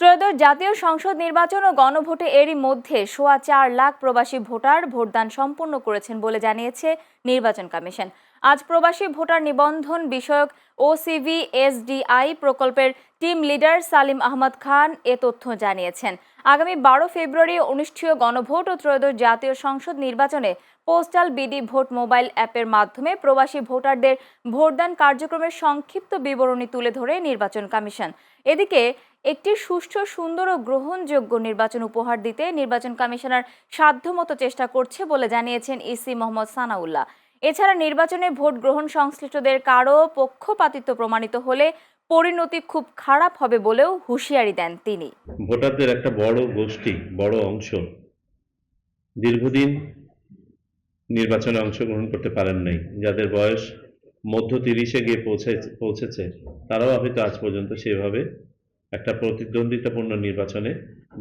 ত্রয়োদশ জাতীয় সংসদ নির্বাচন ও গণভোটে এরই মধ্যে সোয়া চার লাখ প্রবাসী ভোটার ভোটদান সম্পন্ন করেছেন বলে জানিয়েছে নির্বাচন কমিশন। আজ প্রবাসী ভোটার নিবন্ধন বিষয়ক ওসিভি এসডিআই প্রকল্পের টিম লিডার সালিম আহমদ খান এ তথ্য জানিয়েছেন। আগামী বারো ফেব্রুয়ারি অনুষ্ঠেয় গণভোট ও ত্রয়োদশ জাতীয় সংসদ নির্বাচনে পোস্টাল বিডি ভোট মোবাইল অ্যাপের মাধ্যমে প্রবাসী ভোটারদের ভোটদান কার্যক্রমের সংক্ষিপ্ত বিবরণী তুলে ধরে নির্বাচন কমিশন। এদিকে একটি সুষ্ঠু, সুন্দর ও গ্রহণযোগ্য নির্বাচন উপহার দিতে নির্বাচন কমিশনার সাধ্যমতো চেষ্টা করছে বলে জানিয়েছেন ইসি মোহাম্মদ সানাউল্লাহ। এছাড়া নির্বাচনে ভোট গ্রহণ সংশ্লিষ্টদের কারও পক্ষপাতিত্ব প্রমাণিত হলে পরিণতি খুব খারাপ হবে বলেও হুঁশিয়ারি দেন তিনি। ভোটারদের একটা বড় গোষ্ঠী, বড় অংশ দীর্ঘদিন নির্বাচনে অংশগ্রহণ করতে পারেন নাই। যাদের বয়স মধ্য তিরিশে গিয়ে পৌঁছে, পৌঁছেছে, তারাও হয়তো আজ পর্যন্ত সেভাবে একটা প্রতিদ্বন্দ্বিতাপূর্ণ নির্বাচনে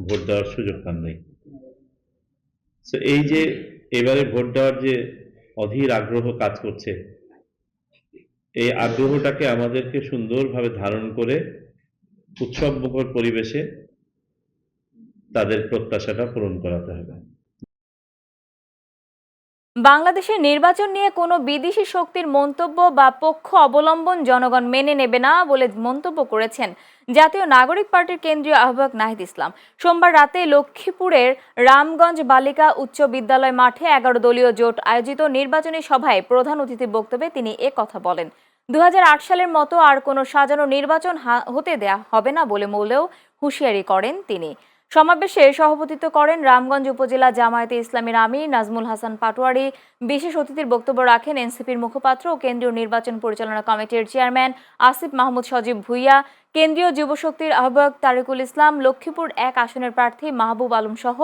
ভোট দেওয়ার সুযোগ পান নাই। তো এই যে এবারে ভোট দেওয়ার যে অধীর আগ্রহ কাজ করছে, এই আগ্রহটাকে আমাদেরকে সুন্দরভাবে ধারণ করে উৎসব মুখর পরিবেশে তাদের প্রত্যাশাটা পূরণ করাতে হবে। বাংলাদেশের নির্বাচন নিয়ে কোনো বিদেশি শক্তির মন্তব্য বা পক্ষ অবলম্বন জনগণ মেনে নেবে না বলে মন্তব্য করেছেন জাতীয় নাগরিক পার্টির কেন্দ্রীয় আহ্বায়ক নাহিদ ইসলাম। সোমবার রাতে লক্ষ্মীপুরের রামগঞ্জ বালিকা উচ্চ বিদ্যালয় মাঠে এগারো দলীয় জোট আয়োজিত নির্বাচনী সভায় প্রধান অতিথির বক্তব্যে তিনি এ কথা বলেন। দু হাজার আট সালের মতো আর কোনো সাজানো নির্বাচন হতে দেয়া হবে না বলে বলেও হুঁশিয়ারি করেন তিনি। সমাবেশে সভাপতিত্ব করেন রামগঞ্জ উপজেলা জামায়াতে ইসলামের আমির নাজমুল হাসান পাটোয়ারি। বিশেষ অতিথির বক্তব্য রাখেন এনসিপির মুখপাত্র ও কেন্দ্রীয় নির্বাচন পরিচালনা কমিটির চেয়ারম্যান আসিফ মাহমুদ সজীব ভুইয়া, কেন্দ্রীয় যুবশক্তির আহ্বায়ক তারিকুল ইসলাম, লক্ষ্মীপুর এক আসনের প্রার্থী মাহবুব আলম সহ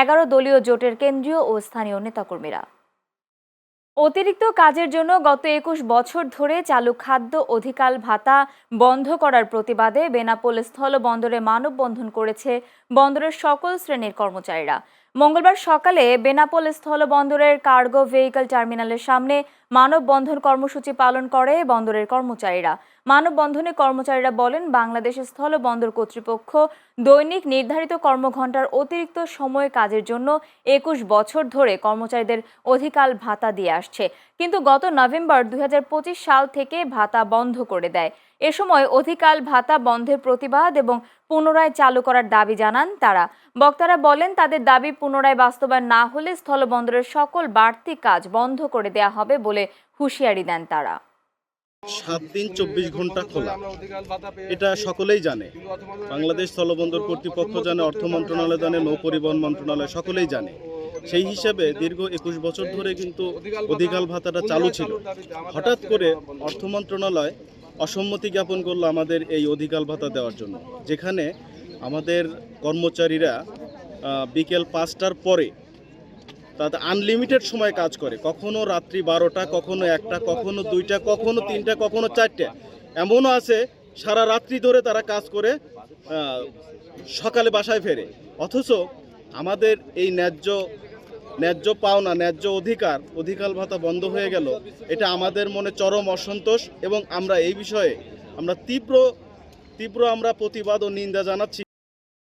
এগারো দলীয় জোটের কেন্দ্রীয় ও স্থানীয় নেতাকর্মীরা। অতিরিক্ত কাজের জন্য গত একুশ বছর ধরে চালু খাদ্য অধিকাল ভাতা বন্ধ করার প্রতিবাদে বেনাপোল স্থল বন্দরে মানববন্ধন করেছে বন্দরের সকল শ্রেণির কর্মচারীরা। মঙ্গলবার সকালে বেনাপোল স্থল বন্দরের কার্গো ভেহিকল টার্মিনালের সামনে মানববন্ধন কর্মসূচি পালন করে বন্দরের কর্মচারীরা। মানববন্ধনে কর্মচারীরা বলেন, বাংলাদেশ স্থল বন্দর কর্তৃপক্ষ দৈনিক নির্ধারিত কর্মঘণ্টার অতিরিক্ত সময় কাজের জন্য একুশ বছর ধরে কর্মচারীদের অধিকাল ভাতা দিয়ে আসছে। কিন্তু গত নভেম্বর দু হাজার পঁচিশ সাল থেকে ভাতা বন্ধ করে দেয়। এ সময় অধিকাল ভাতা বন্ধের প্রতিবাদ এবং পুনরায় চালু করার দাবি জানান তারা। বক্তারা বলেন, তাদের দাবি পুনরায় বাস্তবায়ন না হলে স্থলবন্দরের সকল বাড়তি কাজ বন্ধ করে দেয়া হবে বলে হুঁশিয়ারি দেন তারা। সাত দিন চব্বিশ ঘণ্টা খোলা। এটা সকলেই জানে। বাংলাদেশ স্থলবন্দর কর্তৃপক্ষ জানে, অর্থ মন্ত্রণালয় জানে, নৌ পরিবহন মন্ত্রণালয় সকলেই জানে। সেই হিসাবে দীর্ঘ একুশ বছর ধরে কিন্তু অধিকাল ভাতাটা চালু ছিল। হঠাৎ করে অর্থ মন্ত্রণালয় অসম্মতি জ্ঞাপন করল আমাদের এই অধিকাল ভাতা দেওয়ার জন্য। যেখানে আমাদের কর্মচারীরা বিকেল পাঁচটার পরে তাতে আনলিমিটেড সময় কাজ করে। কখনো রাত্রি বারোটা, কখনো একটা, কখনো দুইটা, কখনো তিনটা, কখনো চারটে। এমনও আছে, সারা রাত্রি ধরে তারা কাজ করে সকালে বাসায় ফেরে। অথচ আমাদের এই ন্যায্য ন্যায্য পাওনা, ন্যায্য অধিকার অধিকার ভাতা বন্ধ হয়ে গেল, এটা আমাদের মনে চরম অসন্তোষ এবং আমরা এই বিষয়ে আমরা তীব্র তীব্র আমরা প্রতিবাদ ও নিন্দা জানাচ্ছি।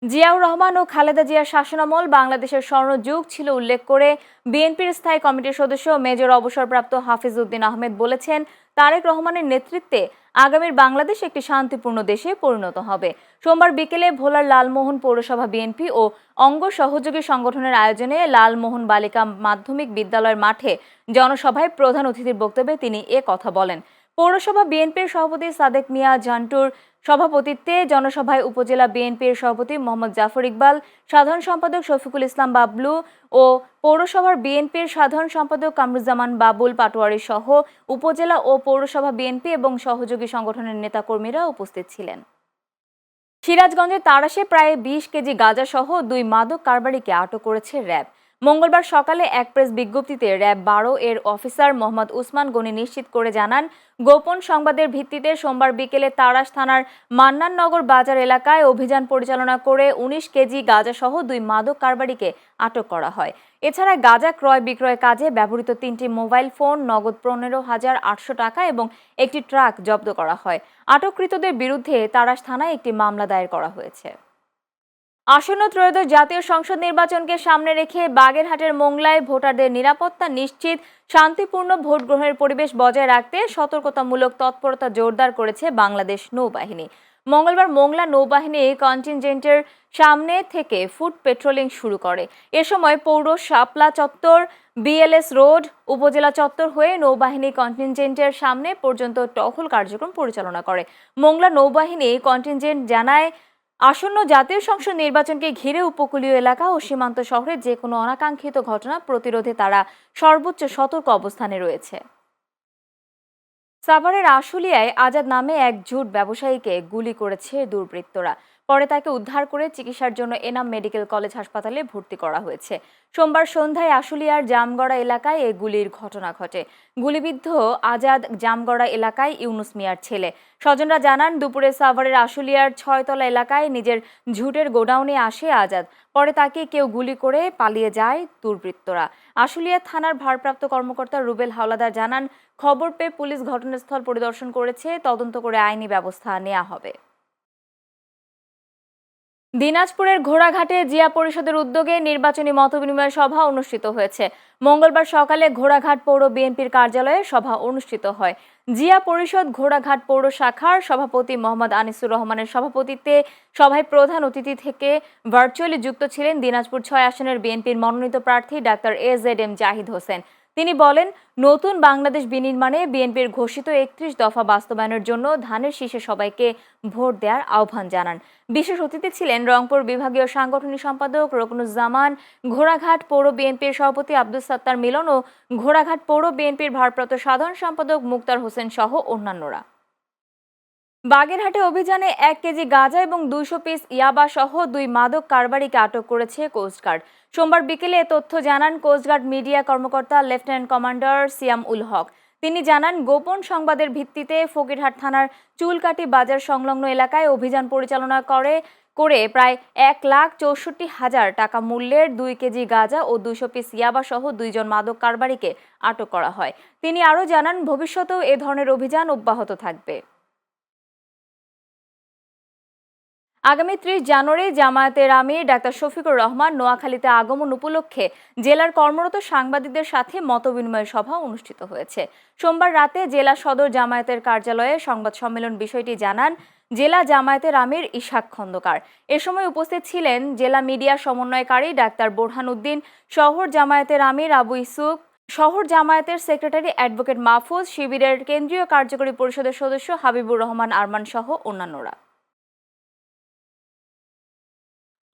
জিয়াউর রহমান ও খালেদা জিয়ার শাসনামল বাংলাদেশের স্বর্ণযুগ ছিল উল্লেখ করে বিএনপির স্থায়ী কমিটির সদস্য মেজর অবসরপ্রাপ্ত হাফিজ উদ্দিন আহমেদ বলেছেন তারেক রহমানের নেতৃত্বে আগামীর বাংলাদেশ একটি শান্তিপূর্ণ দেশে পরিণত হবে। সোমবার বিকেলে ভোলার লালমোহন পৌরসভা বিএনপি ও অঙ্গ সহযোগী সংগঠনের আয়োজনে লালমোহন বালিকা মাধ্যমিক বিদ্যালয়ের মাঠে জনসভায় প্রধান অতিথির বক্তব্যে তিনি এ কথা বলেন। পৌরসভা বিএনপির সভাপতি সাদেক মিয়া জান্টুর সভাপতিত্বে জনসভায় উপজেলা বিএনপির সভাপতি মোহাম্মদ জাফর ইকবাল, সাধারণ সম্পাদক শফিকুল ইসলাম বাবলু ও পৌরসভার বিএনপির সাধারণ সম্পাদক কামরুজ্জামান বাবুল পাটোয়ারি সহ উপজেলা ও পৌরসভা বিএনপি এবং সহযোগী সংগঠনের নেতাকর্মীরা উপস্থিত ছিলেন। সিরাজগঞ্জের তারাশে প্রায় বিশ কেজি গাঁজা সহ দুই মাদক কারবারিকে আটক করেছে র্যাব। মঙ্গলবার সকালে এক প্রেস বিজ্ঞপ্তিতে র্যাব বারো এর অফিসার মোহাম্মদ উসমান গনি নিশ্চিত করে জানান, গোপন সংবাদের ভিত্তিতে সোমবার বিকেলে তারাস থানার মান্নাননগর বাজার এলাকায় অভিযান পরিচালনা করে উনিশ কেজি গাঁজা সহ দুই মাদক কারবারিকে আটক করা হয়। এছাড়া গাঁজা ক্রয় বিক্রয় কাজে ব্যবহৃত তিনটি মোবাইল ফোন, নগদ পনেরো হাজার আটশো টাকা এবং একটি ট্রাক জব্দ করা হয়। আটককৃতদের বিরুদ্ধে তারাস থানায় একটি মামলা দায়ের করা হয়েছে। আসন্ন ত্রয়োদশ জাতীয় সংসদ নির্বাচনকে সামনে রেখে বাগেরহাটের মোংলায় ভোটারদের নিরাপত্তা নিশ্চিত, শান্তিপূর্ণ ভোট গ্রহণের পরিবেশ বজায় রাখতে সতর্কতামূলক তৎপরতা জোরদার করেছে বাংলাদেশ নৌবাহিনী। মঙ্গলবার মোংলা নৌবাহিনী কন্টিনজেন্টের সামনে থেকে ফুট পেট্রোলিং শুরু করে। এ সময় পৌর শাপলা চত্বর, বিএলএস রোড, উপজেলা চত্বর হয়ে নৌবাহিনী কন্টিনজেন্টের সামনে পর্যন্ত টহল কার্যক্রম পরিচালনা করে। মোংলা নৌবাহিনী কন্টিনজেন্ট জানায় আসন্ন জাতীয় সংসদ নির্বাচনকে ঘিরে উপকূলীয় এলাকা ও সীমান্ত শহরে যে কোনো অনাকাঙ্ক্ষিত ঘটনা প্রতিরোধে তারা সর্বোচ্চ সতর্ক অবস্থানে রয়েছে। সাভারের আশুলিয়ায় আজাদ নামে এক জুট ব্যবসায়ীকে গুলি করেছে দুর্বৃত্তরা। পরে তাকে উদ্ধার করে চিকিৎসার জন্য এনাম মেডিকেল কলেজ হাসপাতালে ভর্তি করা হয়েছে। সোমবার সন্ধ্যায় আশুলিয়ার জামগড়া এলাকায় এই গুলির ঘটনা ঘটে। গুলিবিদ্ধ আজাদ জামগড়া এলাকায় ইউনুস মিয়ার ছেলে। স্বজনরা জানান, দুপুরে সাভারের আশুলিয়ার ছয়তলা এলাকায় নিজের ঝুটের গোডাউনে আসে আজাদ। পরে তাকে কেউ গুলি করে পালিয়ে যায় দুর্বৃত্তরা। আশুলিয়া থানার ভারপ্রাপ্ত কর্মকর্তা রুবেল হাওলাদার জানান, খবর পেয়ে পুলিশ ঘটনাস্থল পরিদর্শন করেছে। তদন্ত করে আইনি ব্যবস্থা নেওয়া হবে। দিনাজপুরের ঘোড়াঘাটে জিয়া পরিষদের উদ্যোগে নির্বাচনী মতবিনিময় সভা অনুষ্ঠিত হয়েছে। মঙ্গলবার সকালে ঘোড়াঘাট পৌর বিএনপির কার্যালয়ে সভা অনুষ্ঠিত হয়। জিয়া পরিষদ ঘোড়াঘাট পৌর শাখার সভাপতি মোহাম্মদ আনিসুর রহমানের সভাপতিত্বে সভায় প্রধান অতিথি থেকে ভার্চুয়ালি যুক্ত ছিলেন দিনাজপুর ছয় আসনের বিএনপির মনোনীত প্রার্থী doctor A Z M Zahid Hossain. তিনি বলেন, নতুন বাংলাদেশ বিনির্মাণে বিএনপির ঘোষিত একত্রিশ দফা বাস্তবায়নের জন্য ধানের শীষে সবাইকে ভোট দেওয়ার আহ্বান জানান। বিশেষ অতিথি ছিলেন রংপুর বিভাগীয় সাংগঠনিক সম্পাদক রকনুজ্জামান, ঘোড়াঘাট পৌর বিএনপির সভাপতি আব্দুল সাত্তার মিলন ও ঘোড়াঘাট পৌর বিএনপির ভারপ্রাপ্ত সাধারণ সম্পাদক মুক্তার হোসেন সহ অন্যান্যরা। বাগেরহাটে অভিযানে এক কেজি গাঁজা এবং দুইশো পিস ইয়াবা সহ দুই মাদক কারবারিকে আটক করেছে কোস্টগার্ড সোমবার বিকেলে তথ্য জানান কোস্টগার্ড মিডিয়া কর্মকর্তা লেফটেন্যান্ট কমান্ডার সিয়াম উল হক। তিনি জানান, গোপন সংবাদের ভিত্তিতে ফকিরহাট থানার চুলকাটি বাজার সংলগ্ন এলাকায় অভিযান পরিচালনা করে করে প্রায় এক লাখ চৌষট্টি হাজার টাকা মূল্যের দুই কেজি গাঁজা ও দুইশো পিস ইয়াবা সহ দুইজন মাদক কারবারিকে আটক করা হয়। তিনি আরও জানান, ভবিষ্যতেও এ ধরনের অভিযান অব্যাহত থাকবে। আগামী ত্রিশ জানুয়ারি জামায়াতের আমির ডাক্তার শফিকুর রহমান নোয়াখালীতে আগমন উপলক্ষে জেলার কর্মরত সাংবাদিকদের সাথে মতবিনিময় সভা অনুষ্ঠিত হয়েছে। সোমবার রাতে জেলা সদর জামায়াতের কার্যালয়ে সংবাদ সম্মেলন বিষয়টি জানান জেলা জামায়াতের আমির ইশাক খন্দকার। এ সময় উপস্থিত ছিলেন জেলা মিডিয়া সমন্বয়কারী ডাক্তার বোরহান উদ্দিন, শহর জামায়াতের আমির আবু ইসুক, শহর জামায়াতের সেক্রেটারি অ্যাডভোকেট মাহফুজ, শিবিরের কেন্দ্রীয় কার্যকরী পরিষদের সদস্য হাবিবুর রহমান আরমান সহ অন্যান্যরা।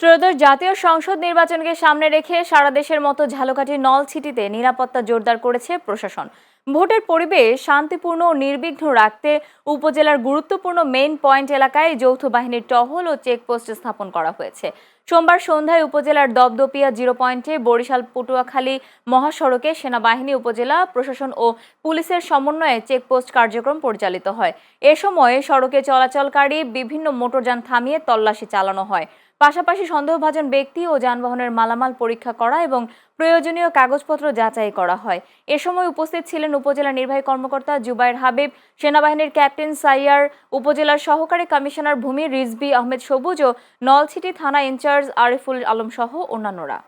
ত্রয়োদশ জাতীয় সংসদ নির্বাচনকে সামনে রেখে সারা দেশের মতো ঝালকাঠি নলছিটিতে নিরাপত্তা জোরদার করেছে প্রশাসন। ভোটের পরিবেশ শান্তিপূর্ণ ও নির্বিঘ্ন রাখতে উপজেলার গুরুত্বপূর্ণ মেইন পয়েন্ট এলাকায় যৌথ বাহিনীর টহল ও চেকপোস্ট স্থাপন করা হয়েছে। সোমবার সন্ধ্যায় উপজেলার দপদপিয়া জিরো পয়েন্টে বরিশাল পটুয়াখালী মহাসড়কে সেনাবাহিনী, উপজেলা প্রশাসন ও পুলিশের সমন্বয়ে চেকপোস্ট কার্যক্রম পরিচালিত হয়। এ সময় সড়কে চলাচলকারী বিভিন্ন মোটরযান থামিয়ে তল্লাশি চালানো হয়। পাশাপাশি সন্দেহভাজন ব্যক্তি ও যানবাহনের মালামাল পরীক্ষা করা এবং প্রয়োজনীয় কাগজপত্র যাচাই করা হয়। এ সময় উপস্থিত ছিলেন উপজেলা নির্বাহী কর্মকর্তা জুবাইর হাবিব, সেনাবাহিনীর ক্যাপ্টেন সাইয়ার, উপজেলার সহকারী কমিশনার ভূমি রিজবি আহমেদ সবুজ ও নলছিটি থানা ইনচার্জ আরিফুল আলম সহ অন্যান্যরা।